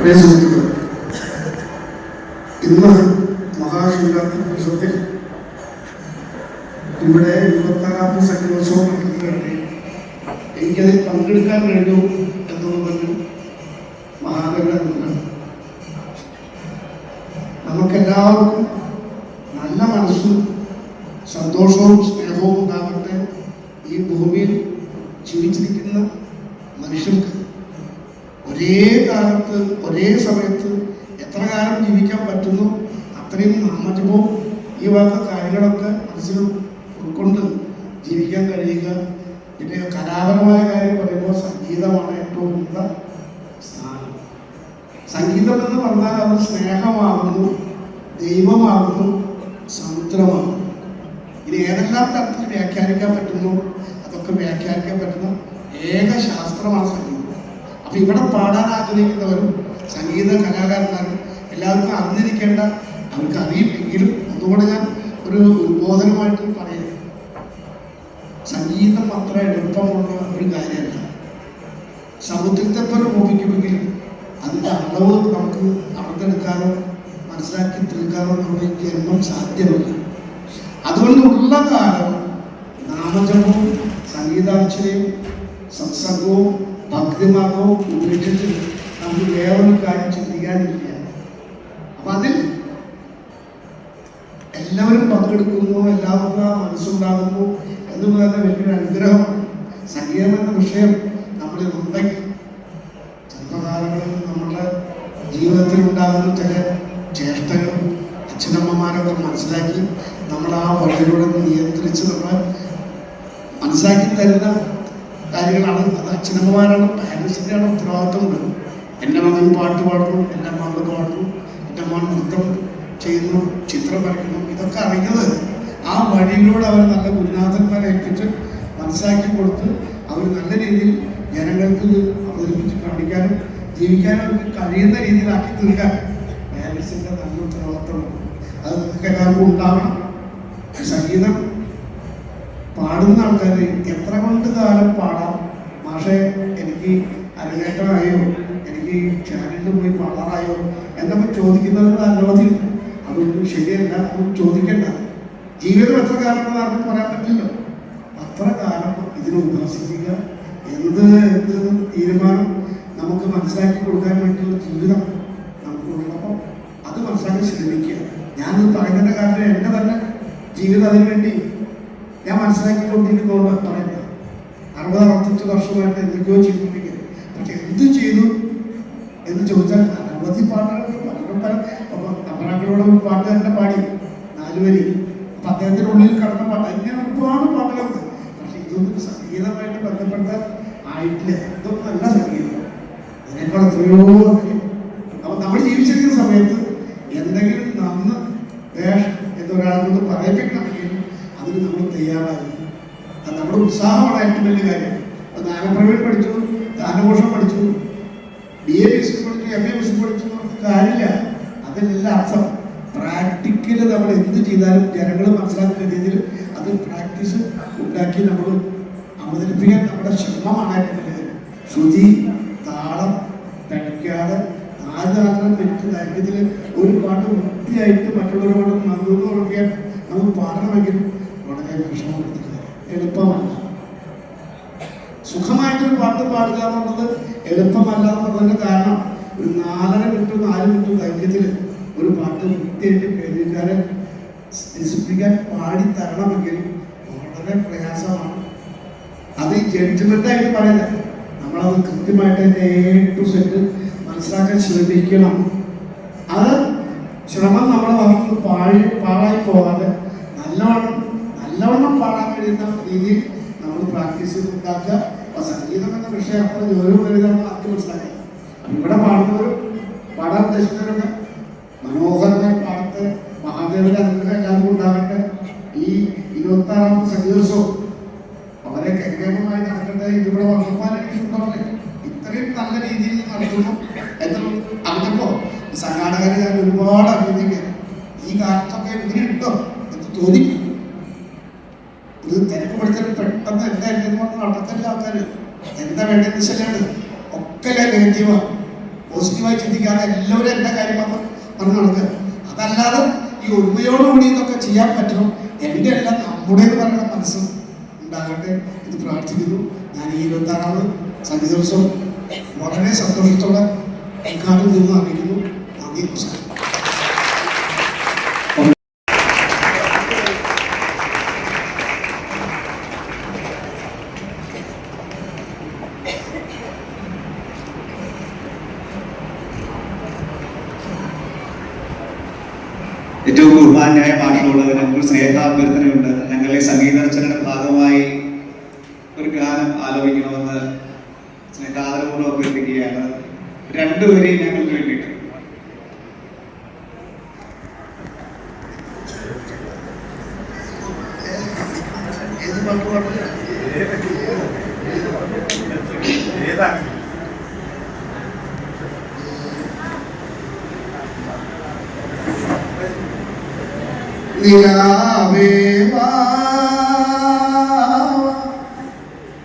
പ്രിയ സുഹൃത്തുക്കൾ ഇന്ന് മഹാശിവരാത്രി ദിവസത്തിൽ ഇവിടെ ഇരുപത്താറാമത് സംഗീതോത്സവം നടക്കുകയാണ്. എനിക്കതിൽ പങ്കെടുക്കാൻ കഴിഞ്ഞു എന്നുള്ളതൊരു മഹാകരണമാണ് നമുക്കെല്ലാവർക്കും നല്ല മനസ്സും സന്തോഷവും സ്നേഹവും ഉണ്ടാകട്ടെ. ഈ ഭൂമിയിൽ ജീവിച്ചിരിക്കുന്ന മനുഷ്യർക്ക് ഒരേ കാലത്ത് ഒരേ സമയത്ത് എത്ര കാലം ജീവിക്കാൻ പറ്റുന്നു അത്രയും നാമജപവും ഈ വക കാര്യങ്ങളൊക്കെ മനസ്സിൽ ഉൾക്കൊണ്ട് ജീവിക്കാൻ കഴിയുക. പിന്നെ കലാപരമായ കാര്യം പറയുമ്പോൾ സംഗീതമാണ് ഏറ്റവും ഉന്നത സ്ഥാനം. സംഗീതം എന്ന് പറഞ്ഞാൽ അത് സ്നേഹമാകുന്നു ദൈവമാകുന്നു സമുദ്രമാകുന്നു. ഇത് ഏതെല്ലാം തരത്തിൽ വ്യാഖ്യാനിക്കാൻ പറ്റുന്നു അതൊക്കെ വ്യാഖ്യാനിക്കാൻ പറ്റുന്ന ഏക ശാസ്ത്രമാണ് സംഗീതം. അപ്പൊ ഇവിടെ പാടാൻ ആഗ്രഹിക്കുന്നവരും സംഗീത കലാകാരന്മാരും എല്ലാവർക്കും അറിഞ്ഞിരിക്കേണ്ട അവർക്ക് അറിയില്ലെങ്കിലും ഒന്നുകൂടെ ഞാൻ ഒരു ഉദ്ബോധനമായിട്ട് പറയുന്നത് സംഗീതം അത്ര എളുപ്പമുള്ള ഒരു കാര്യമല്ല. സമുദ്രത്തെ പോലെ മോപിക്കുമെങ്കിലും അതിന്റെ അളവ് നമുക്ക് അളന്നെടുക്കാനോ മനസ്സിലാക്കി തീർക്കാനോ നമ്മുടെ ജന്മം സാധ്യമല്ല. അതുകൊണ്ട് ഉള്ള കാലം നാമജപവും സംഗീതാക്ഷരയും സത്സംഗവും ഭക്തിമാർഗവും ഉപേക്ഷിച്ച് നമുക്ക് വേറൊരു കാര്യം ചിന്തിക്കാനില്ല അപ്പൊ അതിൽ എല്ലാവരും പങ്കെടുക്കുന്നു എല്ലാവർക്കും ആ മനസ്സുണ്ടാകുന്നു എന്ന് പറയുന്ന വലിയൊരു അനുഗ്രഹമാണ്. സംഗീതം എന്ന വിഷയം നമ്മളിൽ ഉണ്ടെങ്കിൽ ചെറുപ്പകാലങ്ങളിൽ നമ്മുടെ ജീവിതത്തിൽ ഉണ്ടാകുന്ന ചില ചേഷ്ടകളും അച്ഛനമ്മമാരൊക്കെ മനസ്സിലാക്കി നമ്മൾ ആ വഴിയിലൂടെ നിയന്ത്രിച്ച് നമ്മൾ മനസ്സിലാക്കി തരുന്ന കാര്യങ്ങളാണ്. അത് അച്ഛനമ്മമാരാണ് പാരൻസിന്റെയാണ് ഉത്തരവാദിത്വമുണ്ട് എന്റെ മകൻ പാട്ട് പാടുന്നു എന്റെ മകൾ പാടുന്നു എന്റെ മകൻ നൃത്തം ചെയ്യുന്നു ചിത്രം വരയ്ക്കുന്നു. ഇതൊക്കെ അറിഞ്ഞത് ആ വഴിയിലൂടെ അവർ നല്ല ഗുരുനാഥന്മാരെ ഏൽപ്പിച്ച് മനസ്സിലാക്കി കൊടുത്ത് അവർ നല്ല രീതിയിൽ ജനങ്ങൾക്ക് അവതരിപ്പിച്ച് കാണിക്കാനും ജീവിക്കാനും അവർക്ക് കഴിയുന്ന രീതിയിലാക്കി തീർക്കാൻ പാരൻസിന്റെ നല്ല ഉത്തരവാദിത്തമാണ് അത് നിങ്ങൾക്ക് എല്ലാവർക്കും ഉണ്ടാവണം സംഗീതം പാടുന്ന ആൾക്കാർ എത്ര കൊണ്ട് കാലം പാടാം? മാഷെ എനിക്ക് അരങ്ങേറ്റമായോ? എനിക്ക് ചാനലിൽ പോയി പാടാറായോ? എന്നൊക്കെ ചോദിക്കുന്നവരുടെ അനവധി അതൊന്നും ശരിയല്ല അതൊന്നും ചോദിക്കണ്ട. ജീവിതം എത്ര കാലം ആർക്കും പറയാൻ പറ്റില്ല അത്ര കാലം ഇതിനെ ഉപാസിക്കുക. എന്ത് എന്ത് തീരുമാനം നമുക്ക് മനസ്സിലാക്കി കൊടുക്കാൻ വേണ്ടിയുള്ള ജീവിതം നമുക്കുള്ളപ്പോൾ അത് മനസ്സിലാക്കി ശ്രമിക്കുക. ഞാനത് പറയുന്നതിന്റെ കാരണം എന്റെ തന്നെ ജീവിതം അതിനു വേണ്ടി ഞാൻ മനസ്സിലാക്കിക്കൊണ്ടിരിക്കുന്നു പറയുന്നത് അറുപത് അറുപത്തഞ്ച് വർഷമായിട്ട് എന്തൊക്കെയോ ചെയ്തുകൊണ്ടിരിക്കുന്നത് പക്ഷെ എന്ത് ചെയ്തു എന്ന് ചോദിച്ചാൽ അനവധി പാട്ടുകൾ ഒരു പാട്ട് തന്നെ പാടി. നാലുവരി അപ്പൊ അദ്ദേഹത്തിന്റെ ഉള്ളിൽ കടന്ന പാട്ട്. അങ്ങനെ ഒരുപാട് പാട്ടുകളുണ്ട്. പക്ഷെ ഇതൊന്നും സംഗീതമായിട്ട് ബന്ധപ്പെട്ട ആയിട്ടില്ല. ഇതൊന്നും നല്ല സംഗീതം. ഇതിനേക്കാൾ എത്രയോ അധികം. അപ്പൊ നമ്മൾ ജീവിച്ചിരിക്കുന്ന സമയത്ത് എന്തെങ്കിലും നന്ന് വേഷം എന്നൊരാളെ കൊണ്ട് പറയിപ്പിക്കണമെങ്കിൽ അതിന് നമ്മൾ തയ്യാറാകും അത് നമ്മുടെ ഉത്സാഹമാണ് ഏറ്റവും വലിയ കാര്യം. നാഗപ്രവീൺ പഠിച്ചു ഗാനഘോഷം പഠിച്ചു ബി എ ബിസ് പഠിച്ചു എം എ ബിസ് പഠിച്ചു കാര്യമില്ല. അതെല്ലാം അർത്ഥം. പ്രാക്ടിക്കലി നമ്മൾ എന്ത് ചെയ്താലും ജനങ്ങൾ മനസ്സിലാക്കുന്ന രീതിയിൽ അത് പ്രാക്ടീസ് ഉണ്ടാക്കി നമ്മൾ അവതരിപ്പിക്കാൻ നമ്മുടെ ശ്രമമാണ് ഏറ്റവും വലിയത് ശ്രുതി താളം പിഴയ്ക്കാതെ നാല് നാലര മിനിറ്റ് ഒരു പാട്ട് വൃത്തിയായിട്ട് മറ്റുള്ളവരോട് നന്ദി ഉറപ്പിക്കാൻ നമുക്ക് പാടണമെങ്കിൽ വളരെ വിഷമപ്പെടുത്തുന്നത് എളുപ്പമല്ല സുഖമായിട്ടൊരു പാട്ട് പാടുക എന്നുള്ളത് എളുപ്പമല്ല എന്നുള്ളതിന്റെ കാരണം ഒരു നാലര മിനിറ്റ് നാല് മിനിറ്റ് ദൈർഘ്യത്തിൽ ഒരു പാട്ട് വൃത്തിയായിട്ട് കേൾവിക്കാരെ രസിപ്പിക്കാൻ പാടി തരണമെങ്കിൽ വളരെ പ്രയാസമാണ്. അത് ജഡ്ജ്മെന്റ് ആയിട്ട് പറയുന്നത് നമ്മളത് കൃത്യമായിട്ട് അതിന്റെ എ ടു സെറ്റ് മനസ്സിലാക്കാൻ ശ്രമിക്കണം. അത് ശ്രമം നമ്മളെ ഭാഗത്ത് പാഴി പാഴായി പോകാതെ നല്ലവണ്ണം നല്ലവണ്ണം പാടാൻ കഴിയുന്ന രീതിയിൽ നമ്മൾ പ്രാക്ടീസ് ഉണ്ടാക്കുക. സംഗീതം എന്ന വിഷയം അത്ര ഗൗരവം കരുതാണെന്ന് ആദ്യം മനസ്സിലാക്കി ഇവിടെ പാടുന്നവരും പാടാൻ ഉദ്ദേശിക്കുന്നവരുടെ മനോഹരമായി പാടത്ത് മഹാദേവന്റെ അനുഗ്രഹം എല്ലാവർക്കും ഉണ്ടാകട്ടെ. ഈ ഇരുപത്തി ആറാമത് സംഗീതോത്സവം വളരെ ഗംഭീരമായി നടക്കട്ടെ ഇതിവിടെ സുഖമല്ലേ ഇത്രയും നല്ല രീതിയിൽ നടത്തുന്നു എന്ന് അറിഞ്ഞപ്പോ സംഘാടകരെ ഞാൻ ഒരുപാട് അഭിനന്ദിക്കുക ഈ കാലത്തൊക്കെ ഇങ്ങനെ ഉണ്ടോ എന്ന് തോന്നിക്കും പെട്ടെന്ന് എന്താ എന്തെന്ന് കൊണ്ട് നടക്കില്ല ആൾക്കാർ എന്താ വേണ്ടതെന്ന് വെച്ചാലാണ് ഒക്കെ നെഗറ്റീവാണ് പോസിറ്റീവായി ചിന്തിക്കാതെ എല്ലാവരും എന്താ കാര്യം മാത്രം പറഞ്ഞു നടക്കുക. അതല്ലാതെ ഈ ഒരുമയോടുകൂടി ഇതൊക്കെ ചെയ്യാൻ പറ്റണം എന്റെ എല്ലാം നമ്മുടെ എന്ന് പറയുന്ന മനസ്സ് ഉണ്ടാകട്ടെ എന്ന് പ്രാർത്ഥിക്കുന്നു. ഞാൻ ഈ ഇരുപത്തി ആറാമത് സംഗീതോത്സവം വളരെ സന്തോഷത്തോടെ ഉദ്ഘാടനം ചെയ്യുന്നു അറിയിക്കുന്നു നന്ദി നമസ്കാരം. ഏറ്റവും ബഹുമാന്യായ ഭാഷകളുള്ളത് ഞങ്ങൾക്ക് സ്നേഹാഭ്യർത്ഥനയുണ്ട്. ഞങ്ങളെ സംഗീതർച്ചനയുടെ ഭാഗമായി ഒരു ഗാനം ആലോചിക്കണമെന്ന് സ്നേഹാദരപൂർവം അഭ്യർത്ഥിക്കുകയാണ്. രണ്ടുപേരെയും ഞങ്ങൾക്ക് വേണ്ടിയിട്ട്. ഏത് പാട്ട് പാടില്ല നിലാവേ വാ.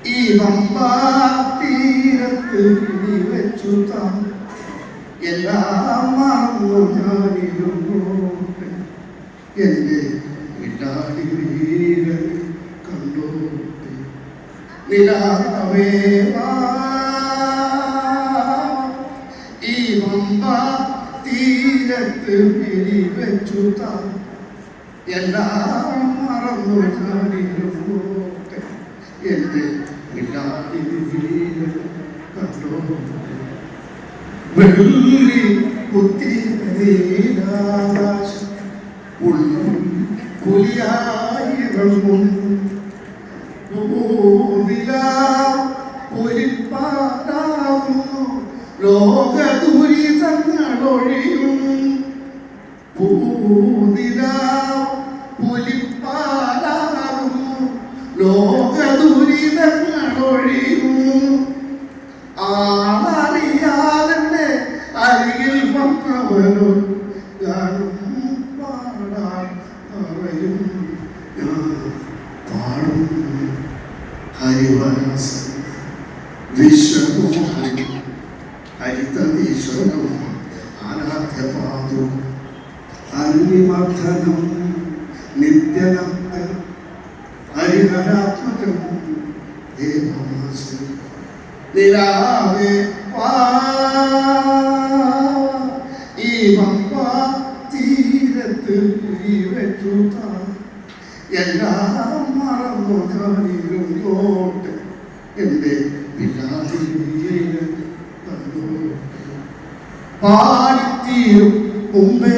ഈ തീരത്ത് കിളി വെച്ചു താൻ എല്ലാം മറന്നു ഞാനിരുന്നു. എന്റെ വില്ലാടി വീരൻ കണ്ടോട്ടെ നിലാവേ ഈ വമ്പ തീരത്ത് വെച്ചു താൻ എല്ലാം മറന്നു എന്റെ വില്ലാടി വീരൻ കണ്ടോട്ടെ. വെള്ളി കുത്തി നീലാകാശം ഉള്ളും പുലിയായിറങ്ങും ലോക ദുരിതങ്ങളൊഴിയും പൂതില പുലിപ്പാലാകും ലോക ദുരിതങ്ങളൊഴിയും ആളറിയാതെ അരികിൽ വന്നവനോ ഗാനം പാടാൻ പറയും. പാടും. ഹരിവരാസം വിശ്വമോഹൻ അരുവിമർദ്ദനം നിത്യനന്ദനം ഹരിഹരാത്മകം ദേവമാസം നിലാവേ ഈ വമ്പ തീരത്ത് ഈ വെച്ചു താ. എല്ലാം മറന്നു ഞാനിരുന്നോട്ട് എന്റെ വിലാതി കണ്ടോട്ടെ പാടിത്തീരും മുമ്പേ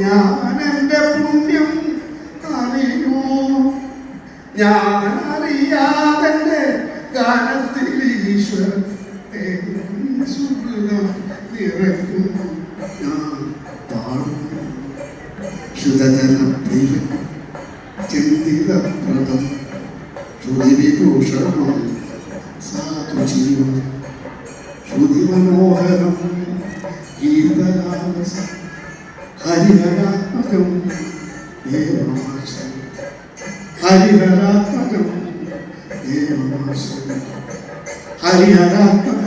ഞാൻ എന്റെ പുണ്യം കാണിയോ ഞാൻ അറിയാതെ ഗാനത്തിൽ ഈശ്വരൻ സുഖം നിറയ്ക്കുന്നു. ഞാൻ പാടുന്നു ശുദ്ധജനപ്രിയ ചിന്തിതപ്രദം ശ്രുതിവിഭൂഷണം സാധുജീവൻ ശ്രുതിമനോഹരം ഗീതലാലസ ഹരിഹരാത്മകം ദേവമാശം ഹരിഹരാത്മകം ദേവമാശം ഹരിഹരാത്മകം